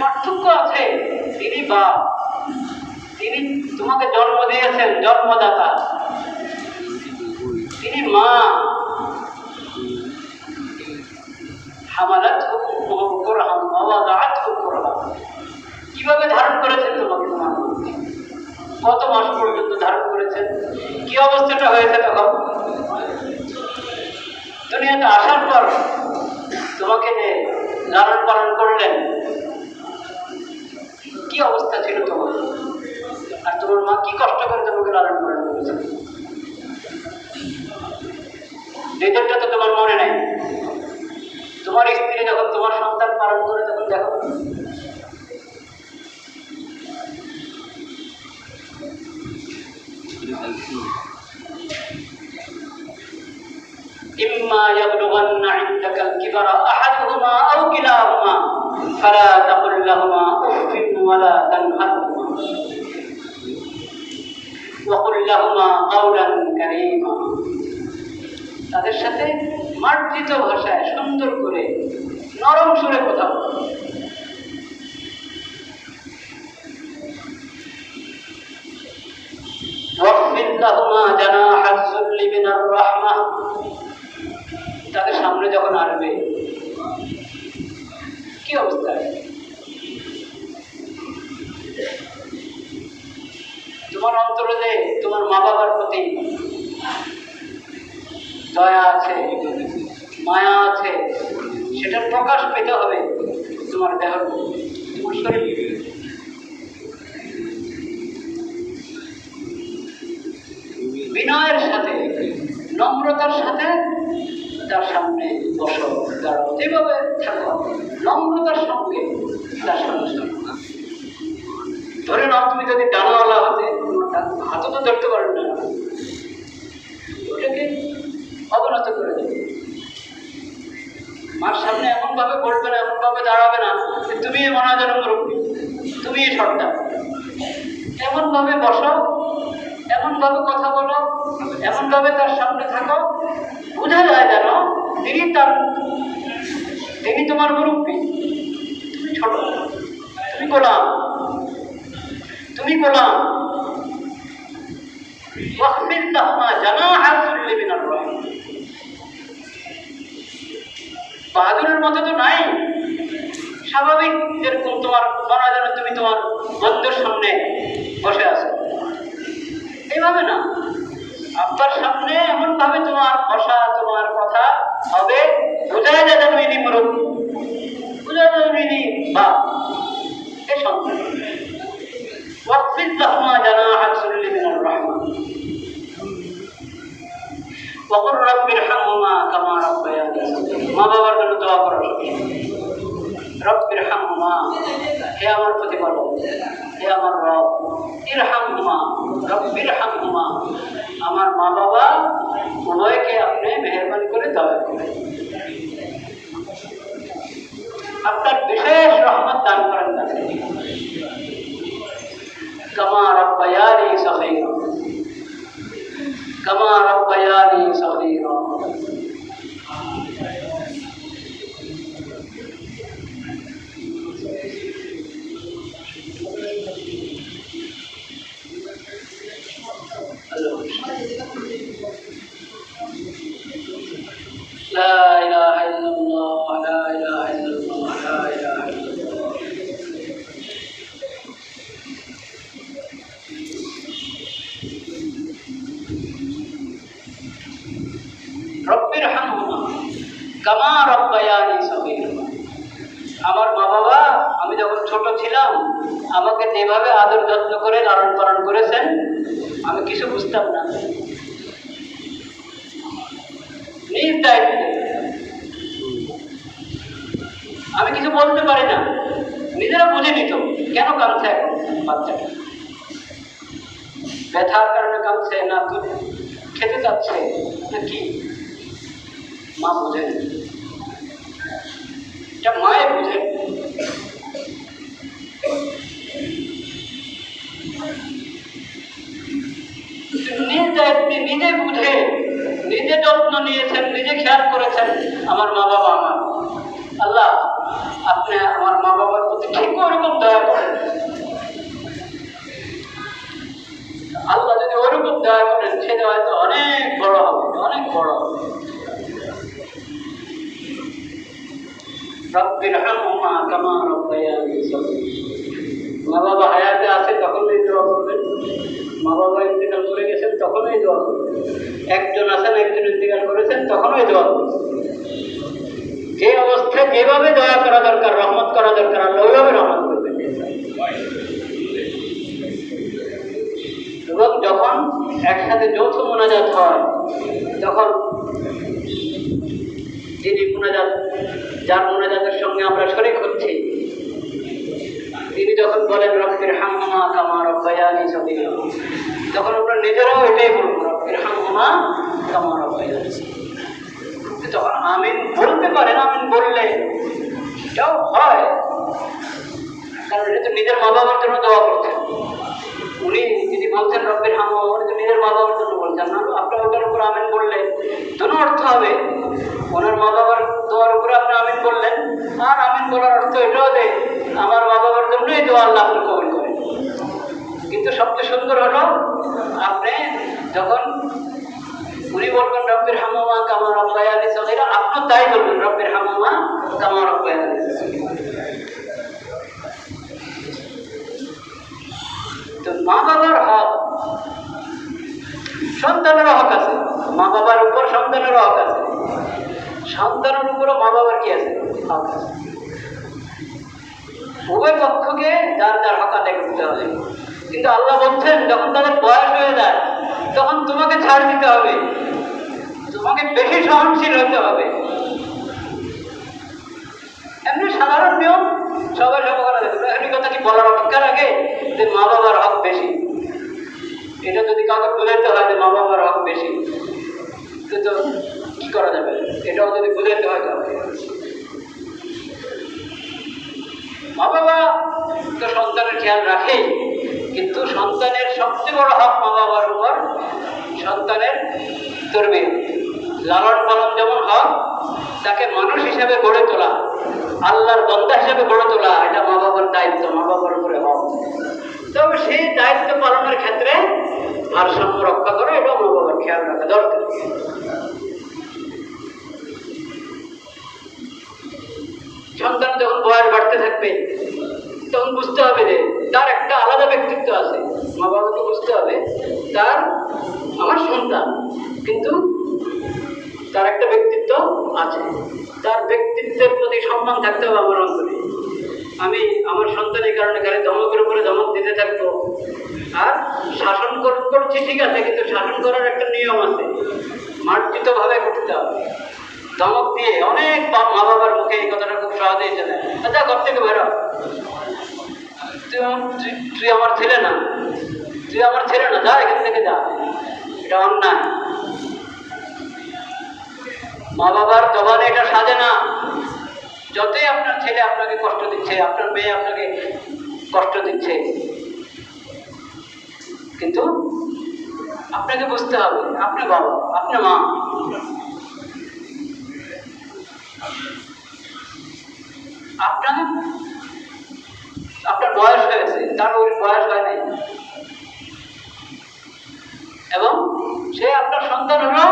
পার্থক্য আছে। তিনি বাপ তিনি তোমাকে জন্ম দিয়েছেন, জন্মদাতা। তিনি মা। কীভাবে ধারণ করেছেন তোমাকে তোমার কত মাস পর্যন্ত ধারণ করেছেন? কি অবস্থাটা হয়েছে তখন? দুনিয়াতে আসার পর তোমাকে যে লালন পালন করলেন কি অবস্থা ছিল তোমার? আর তোমার মা কি কষ্ট করে তোমাকে লালন পালন করেছে? তো তোমার মনে নেই। তোমার স্ত্রী যখন তোমার সন্তান পালন করে তখন দেখো। إما يبلغن عندك الكبر أحدهما أو كلاهما فلا تقل لهما أف ولا تنهرهما وقل لهما قولا كريما তাদের সাথে মার্জিত ভাষায় সুন্দর করে নরম সুরে কথা বলো। واخفض لهما جناح الذل من الرحمة তাদের সামনে যখন আসবে, কি অবস্থা? তোমার অন্তরে যে তোমার মা বাবার প্রতি দয়া আছে, মায়া আছে, সেটার প্রকাশ পেতে হবে তোমার দেহ তোমার শরীর বিনয়ের সাথে নম্রতার সাথে তার সামনে বসো তার যেভাবে থাকো নম্রতার সঙ্গে তার সামনে থাকো। ধরে নাও তুমি যদি ডানাওয়ালা হতে তোমার ডান- হাতও তো ধরতে পারবে না ওটাকে অবনত করে দেবে মার সামনে এমনভাবে বলবে না এমনভাবে দাঁড়াবে না যে তুমি মনে হয় যেন মুরব্বী তুমি সর্দার এমনভাবে বসো এমনভাবে কথা বলো, এমনভাবে তার সামনে থাকো, বোঝা যায় যেন তিনি তার, তিনি তোমার মুরব্বী। তুমি ছোট, তুমি গোলাম তুমি গোলাম। বাহাদুরের মতো তো নাই। স্বাভাবিক যেরকম তোমার মনে হয় তুমি তোমার বন্ধুর সামনে বসে আছো। এইভাবে না আব্বার সামনে এমন ভাবে তোমার বসা তোমার কথা হবে বোঝা যায় যেন ইনি মুরব্বী বোঝা যায় যেন ইনি বা এ সন্তান ওয়াকফিজ লাহুমা জানাহা যুল্লি মিনার রাহমা وقل رب ارحمهما كما ربياني صغيرا মা বাবার জন্য দোয়া করো রব হাম্মা হে আমার প্রতিপালক, হে আমার রব ইর হাম্মা রব্বির হাম্মা আমার মা বাবা উভয়কে আপনি মেহরবানি করে দয়া করেন। আপনার বিশেষ রহমত দান করেন তাকে কামা রব্বায়ানি সগীরা। আমার মা বাবা, আমি যখন ছোট ছিলাম, আমাকে যেভাবে আদর যত্ন করে লালন পালন করেছেন, আমি কিছু বুঝতাম না। নিজ দায়িত্বে। আমি কিছু বলতে পারি না। নিজেরা বুঝে নিত, কেন কাঁদছে এখন বাচ্চাটা? ব্যথার কারণে কাঁদছে না খেতে চাচ্ছে না কি? মা বোঝেন এটা মায়ে বোঝেন নিজ দায়িত্বে নিজে বুঝে নিজে যত্ন নিয়েছেন নিজে খেয়াল করেছেন আমার মা বাবা আমার আল্লাহ আপনি আমার মা বাবার প্রতি ঠিক তখনও এই দোয়া একজন আছেন, একজন ইন্তিকাল করেছেন তখনও এই দোয়া যে অবস্থায় যেভাবে দয়া করা দরকার, রহমত করা দরকার, আল্লাহ ওইভাবে রহমত করবেন এবং যখন একসাথে যৌথ মোনাজাত হয়, তখন যিনি মোনাজাত, যার মোনাজাতের সঙ্গে আমরা শরিক হচ্ছি, তিনি যখন বলেন রব্বির হামমা কামা রব্বায়ানি সবিরা তখন আমরা নিজেরাও এটাই বলব আমিন বলতে পারেন, আমিন বললে এটাও হয়। কারণ এটা তো নিজের মা বাবার জন্য দেওয়া করছেন উনি যদি বলছেন রব্বির উনি তো নিজের মা বাবার জন্য বলছেন না, আপনার ওটার উপর আমিন বললে দুটো অর্থ হবে? ওনার মা বাবার দোয়ার উপরে আপনি আমিন বললেন। আর আমিন বলার অর্থ এটাও যে আমার মা বাবার জন্যই দোয়া আল্লাহ আপনি কবল করেন। কিন্তু সবচেয়ে সুন্দর হলো আপনি যখন উনি বলবেন, রব্বের হামামা কামার রব্বায়ানি সগীরা। আপনিও তাই বলবেন, রব্বের হামামা কামার রব্বায়ানি তো মা বাবার হক, সন্তানেরও হক আছে। মা বাবার উপর সন্তানেরও হক আছে। সন্তানের উপরও মা বাবার কি আছে? হক আছে। উভয় পক্ষকে যার যার হক করতে হবে। কিন্তু আল্লাহ বলছেন, যখন তাদের বয়স হয়ে যায়, তখন তোমাকে ছাড় দিতে হবে। তোমাকে বেশি সহনশীল হতে হবে। এমনি সাধারণ নিয়ম, সবাই সব করা যাবে এমনি কথা কি বলার অপেক্ষা রাখে যে মা বাবার হক বেশি। এটা যদি কাউকে বুঝাইতে হয় যে মা বাবার হক বেশি, তো কি করা যাবে? এটাও যদি বুঝাইতে হয় কাউকে মা বাবা তো সন্তানের খেয়াল রাখেই। কিন্তু সন্তানের সবচেয়ে বড় হক মা বাবার উপর সন্তানের তরবির। লালন পালন যেমন হক, তাকে মানুষ হিসেবে গড়ে তোলা, আল্লাহর বন্দা হিসেবে গড়ে তোলা, এটা মা বাবার দায়িত্ব, মা বাবার উপরে হক। তবে সেই দায়িত্ব পালনের ক্ষেত্রে ভারসাম্য রক্ষা করে এটা মা বাবার খেয়াল রাখা দরকার সন্তান যখন বয়স বাড়তে থাকবে তখন বুঝতে হবে যে তার একটা আলাদা ব্যক্তিত্ব আছে মা বাবাকে বুঝতে হবে তার আমার সন্তান কিন্তু তার একটা ব্যক্তিত্ব আছে। তার ব্যক্তিত্বের প্রতি সম্মান থাকতে হবে আমার অন্তরে। আমি আমার সন্তানের কারণে খালি ধমকের উপরে ধমক দিতে থাকব। আর শাসন কর- করছি ঠিক আছে, কিন্তু শাসন করার একটা নিয়ম আছে। মার্জিতভাবে করতে হবে। ধমক দিয়ে অনেক মা বাবার মুখে এই কথাটা খুব সহজেই চলে। আচ্ছা ঘর থেকে বেরো তুই আমার ছেলে না। তুই আমার ছেলে না, যা এখান থেকে যা। এটা অন্যায়। মা বাবার জবানে এটা সাজে না। যতই আপনার ছেলে আপনাকে কষ্ট দিচ্ছে, আপনার মেয়ে আপনাকে কষ্ট দিচ্ছে। কিন্তু আপনাকে বুঝতে হবে, আপনি বাবা, আপনি মা। আপনার আপনার বয়স হয়েছে, তার ওই বয়স হয় নাই এবং সে আপনার সন্তান হলো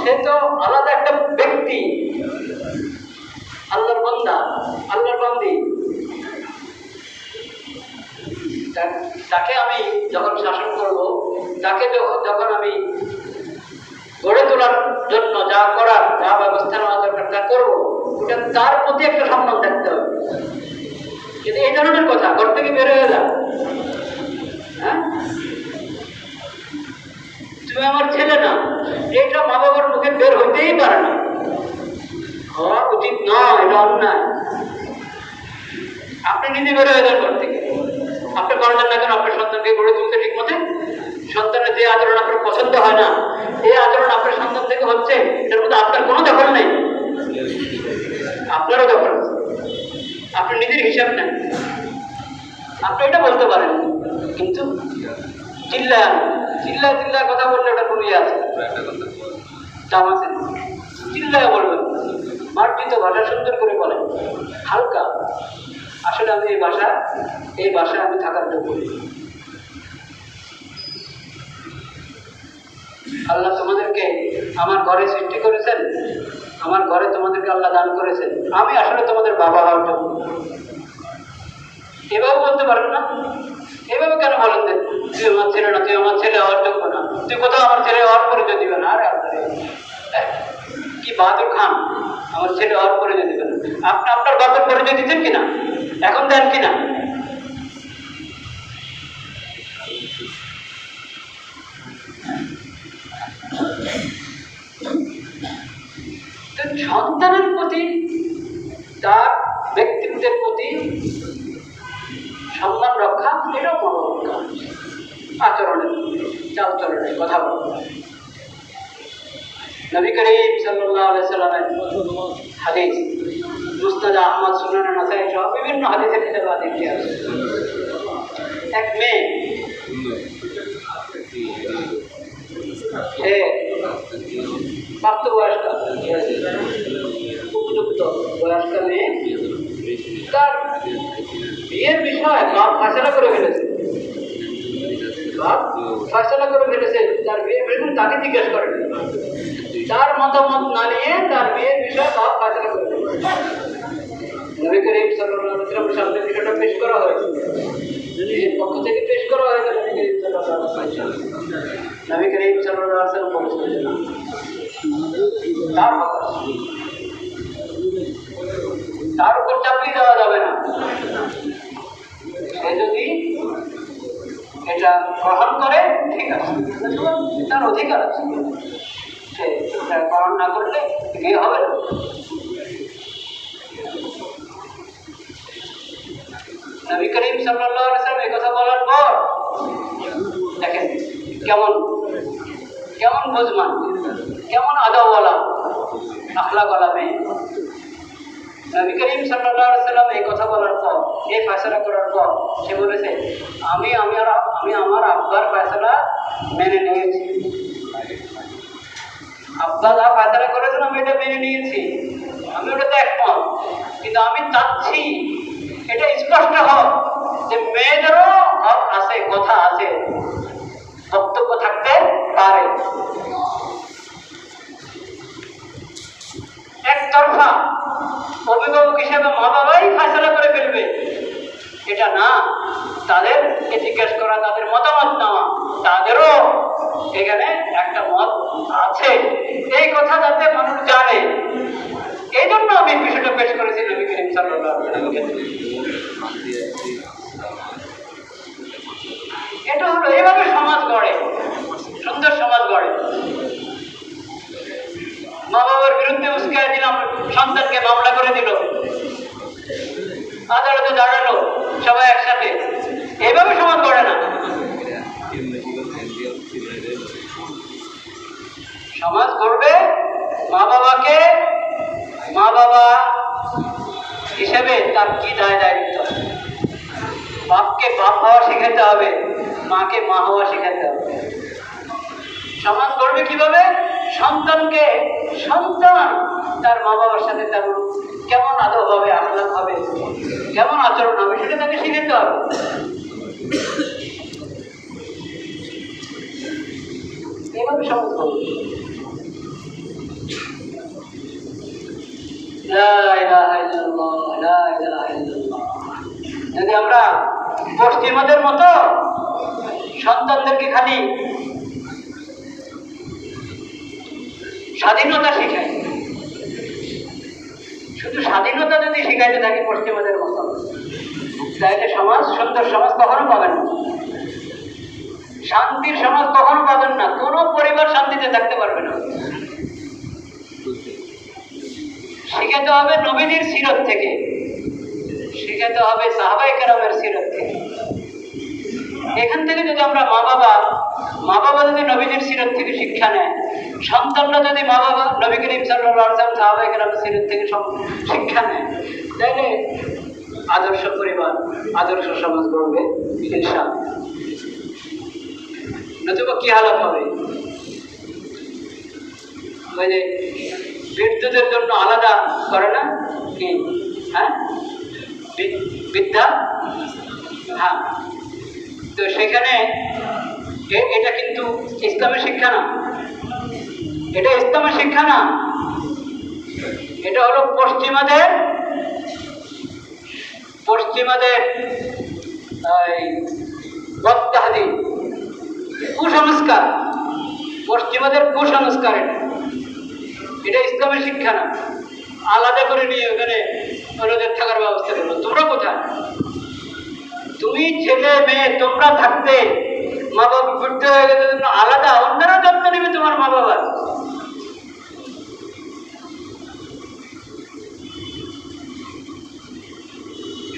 সে তো আলাদা একটা ব্যক্তি। আল্লাহর বন্দা, আল্লাহর বন্দি। তাকে আমি যখন শাসন করব, তাকে যখন আমি গড়ে তোলার জন্য যা করার, যা ব্যবস্থা নেওয়া দরকার তা করব, ওটা তার প্রতি একটা সম্মান থাকতে হবে। কিন্তু এই ধরনের কথা ঘর থেকে বের হয়ে যা হ্যাঁ আমার ছেলে না এটা মা বাবার মুখে বের হইতেই পারে না। হওয়া উচিত নয় এটা অন্যায়। আপনি নিজে বের হয়ে যান ঘর থেকে। আপনি করবেন না কেন? আপনার সন্তানকে গড়ে তুলতে ঠিক মতে সন্তানের যে আচরণ আপনার পছন্দ হয় না, এই আচরণ আপনার সন্তান থেকে হচ্ছে এটার মধ্যে আপনার কোনো দখল নেই। আপনারও দখল আপনি নিজের হিসাব নেন। আপনি এটা বলতে পারেন। কিন্তু চিল্লা চিল্লা চিল্লা কথা বললে ওটা কোনো ইয়ে আছে দাম আছে চিল্লায় বলবেন। মার্জিত ভাষা সুন্দর করে বলেন হালকা। আসলে আমি এই ভাষা, এই ভাষায় আমি থাকার যোগ্য। আল্লাহ তোমাদেরকে আমার ঘরে সৃষ্টি করেছেন। আমার ঘরে তোমাদেরকে আল্লাহ দান করেছেন। আমি আসলে তোমাদের বাবা হওয়ার যোগ্য। এভাবে বলতে পারেন না? এভাবে কেন বলেন তুই আমার ছেলে না তুই আমার ছেলে হওয়ার যোগ্য না? তুই কোথাও আমার ছেলে হওয়ার পরিচয় দিবে না? আরে আল্লাহ কি বাহাদুর খান? আমার ছেলে হওয়ার পরিচয় দিবে না। আপনি আপনার বাপের পরিচয় দিতেন কিনা? এখন দেন কিনা? সন্তানের প্রতি, তার ব্যক্তিত্বের প্রতি সম্মান রক্ষা এটাও বড় কাজ আচরণের চাল চলনের কথা বল। নবী করিম আলাইহি সাল্লামের হাদিস, মুস্তাদ আহমদ, সুনান, নাসাই সহ বিভিন্ন হাদিসের কিতাবে হাদিস আছে। এক মেয়ে, সে প্রাপ্তবয়স্ক, উপযুক্ত বয়স্ক মেয়ে তার বিয়ের বিষয়ে বাপ ফাঁসলা করে ফেলেছে। বাপ ফাঁসলা করে ফেলেছে, তার বিয়ের বিষয়ে তাকে জিজ্ঞেস করেন। তার মতামত না নিয়ে তার বিয়ের বিষয়ে বাপ ফাঁসলা করে নবী করিম ওয়াসাল্লামের সামনে বিষয়টা পেশ করা হয়েছে। এর পক্ষ থেকে পেশ করা হয়েছে নবী করিম আলাইহি নবী তার। তার উপর চাপিয়ে দেওয়া যাবে না। সে যদি এটা গ্রহণ করে, ঠিক আছে। তার অধিকার আছে। সে এটা গ্রহণ না করলে বিয়ে হবে না। নবী করিম সাল্লাল্লাহু আলাইহি ওয়াসাল্লাম এই কথা বলার পর, দেখেন কেমন কেমন বুঝমান, কেমন আদাওয়ালা আখলাকওয়ালা মেয়ে। নবী করিম সাল্লাম এই কথা বলার পর, এই ফয়সালা করার পর, সে বলেছে, আমি আমি আর, আমি আমার আব্বার ফয়সালা মেনে নিয়েছি। আব্বা যা ফয়সালা করেছেন, আমি এটা মেনে নিয়েছি। আমি ওটাতে একমত। কিন্তু আমি চাচ্ছি, এটা স্পষ্ট হোক যে মেয়েদেরও হক আছে, কথা আছে, বক্তব্য থাকতে পারে। একতরফা অভিভাবক হিসেবে মা বাবাই ফাইসলা করে ফেলবে। এটা না তাদেরকে জিজ্ঞেস করা, তাদের মতামত নেওয়া, তাদেরও এখানে একটা মত আছে। এই কথা যাতে মানুষ জানে। এই জন্য আমি বিষয়টা পেশ করেছি নবী করিম সাল্লাল্লাহু আলাইহি ওয়াসাল্লামকে। এটা হলো এইভাবে সমাজ গড়ে সুন্দর সমাজ গড়ে মা বাবার বিরুদ্ধে উস্কায় দিলাম সন্তানকে মামলা করে দিল আদালতে দাঁড়াল সবাই একসাথে। এইভাবে সমাজ করে না। সমাজ গড়বে মা বাবাকে মা বাবা হিসেবে তার কি দায় দায়িত্ব? বাপকে বাপ হওয়া শেখাতে হবে, মাকে মা হওয়া শেখাতে হবে। সমাজ করবে কীভাবে? সন্তানকে সন্তান তার মা বাবার সাথে তেমন কেমন আদব হবে আহ্লাদ হবে? কেমন আচরণ হবে, সেটা তাকে শিখাতে হবে। ইলাহা ইল্লাল্লাহ। যদি আমরা পশ্চিমাদের মতো সন্তানদেরকে খালি স্বাধীনতা শেখাই স্বাধীনতা যদি শেখাইতে থাকি পশ্চিমাদের মতো তাহলে সমাজ, সুন্দর সমাজ কখনো পাবেন না। শান্তির সমাজ কখনো পাবেন না, কোনো পরিবার শান্তিতে থাকতে পারবে না। শিখাতে হবে নবীদের সিরত থেকে। শিখাতে হবে সাহাবাই কেরামের সিরত থেকে। এখান থেকে যদি আমরা মা বাবা মা বাবা যদি নবীদের সিরত থেকে শিক্ষা নেয় সন্তানরা যদি মা বাবা নবী করিম সাল্লাম সাহাবাই কেরামের সিরত থেকে সব- শিক্ষা নেয় তাহলে আদর্শ পরিবার, আদর্শ সমাজ গড়বে, ইনশাআল্লাহ। নতুবা কি হালত হবে? ওই যে বিদ্যুতের জন্য আলাদা করে না? কি? হ্যাঁ? বিদ্যা হ্যাঁ। তো সেখানে এটা কিন্তু ইসলামের শিক্ষা না। এটা ইসলামের শিক্ষা না। এটা হলো পশ্চিমাদের পশ্চিমাদের কুসংস্কার। পশ্চিমাদের কুসংস্কার এটা। এটা ইসলামের শিক্ষা না। আলাদা করে নিয়ে ওখানে ওনাদের থাকার ব্যবস্থা করল তোমরা কোথায়? তুমি ছেলে, মেয়ে, তোমরা থাকতে মা বাবা ঘুরতে হয়ে জন্য আলাদা। অন্যরা যত্ন নেবে তোমার মা বাবার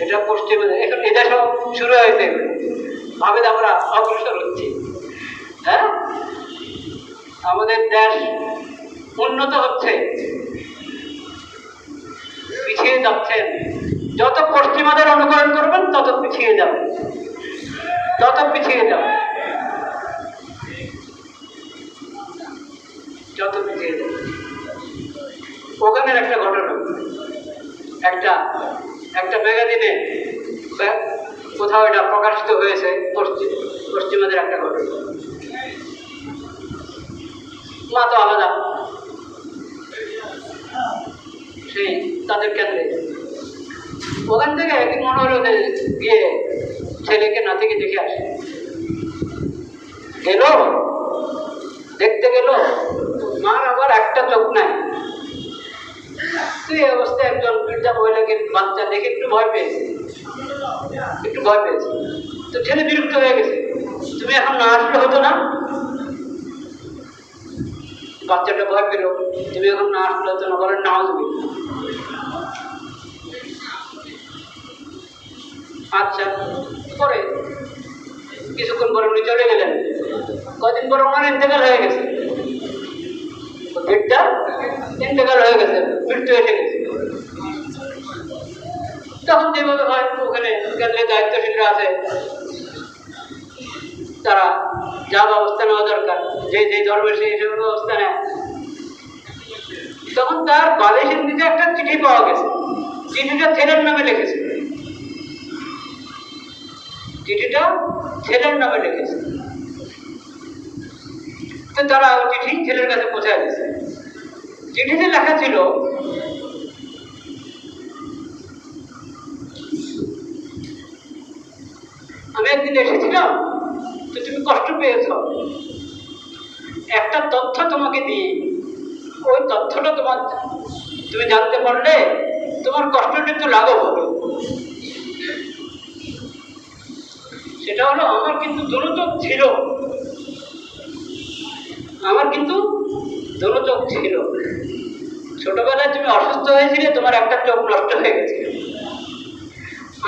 এটা পশ্চিমে এখন এটা সব শুরু হয়েছে। ভাবে আমরা অগ্রসর হচ্ছি। হ্যাঁ? আমাদের দেশ উন্নত হচ্ছে। পিছিয়ে যাচ্ছেন যত পশ্চিমাদের অনুকরণ করবেন, তত পিছিয়ে যাবেন তত পিছিয়ে যাবেন যত পিছিয়ে যাবেন ওখানের একটা ঘটনা। একটা একটা ম্যাগাজিনে কোথাও এটা প্রকাশিত হয়েছে, পশ্চিম, পশ্চিমাদের একটা ঘটনা। মা তো আলাদা। সেই তাদের কেন্দ্রে। ওখান থেকে একদিন মনে গিয়ে ছেলেকে, নাতিকে দেখে আসে। গেল? দেখতে গেল? মার আবার একটা চোখ নাই। তুই অবস্থায় একজন বৃদ্ধা মহিলাকে বাচ্চা দেখে একটু ভয় পেয়েছে। একটু ভয় পেয়েছে। তো ছেলে বিরক্ত হয়ে গেছে। তুমি এখন না আসলে হতো না? বাচ্চাটা ভয় পেল। তুমি এখন না আসলে হতো না বলেন নাও তুমি আচ্ছা পরে কিছুক্ষণ পরে উনি চলে গেলেন। কদিন পরে ওনার ইন্তেকাল হয়ে গেছে। পেটটা ইন্তেকাল হয়ে গেছে মৃত্যু এসে গেছে। তখন যেভাবে হয়, ওখানে কেন্দ্রে দায়িত্বশীলরা আছে। তারা যা ব্যবস্থা নেওয়া দরকার, যে যে ধর্মের সেই হিসেবে ব্যবস্থা নেয়। তখন তার বালিশের দিকে একটা চিঠি পাওয়া গেছে। চিঠিটা ছেলের নামে লিখেছে। চিঠিটা ছেলের নামে লিখেছে। তো তারা চিঠি ছেলের কাছে পৌঁছায় দিয়েছে। চিঠিতে লেখা ছিল, আমি একদিন এসেছিলাম, তো তুমি কষ্ট পেয়েছ। একটা তথ্য তোমাকে দিই, ওই তথ্যটা তোমার, তুমি জানতে পারলে তোমার কষ্টটা একটু লাঘব হবে। সেটা হলো, আমার কিন্তু দুরচোখ ছিল। আমার কিন্তু দুরচোখ ছিল। ছোটবেলায় তুমি অসুস্থ হয়েছিলে, তোমার একটা চোখ নষ্ট হয়ে গেছিল।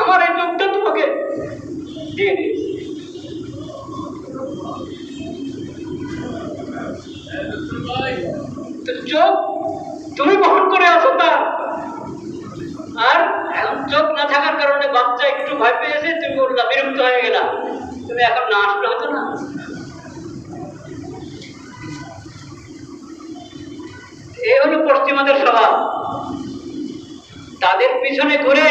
আমার এই চোখটা তোমাকে দিয়ে দিয়েছি চোখ তুমি বহন করে আছো তা আর এখন চোখ না থাকার কারণে বাচ্চা একটু ভয় পেয়েছে তুমি বললা বিরক্ত হয়ে গেলা তুমি এখন না আসলে হতো না এ হলো পশ্চিমাদের স্বভাব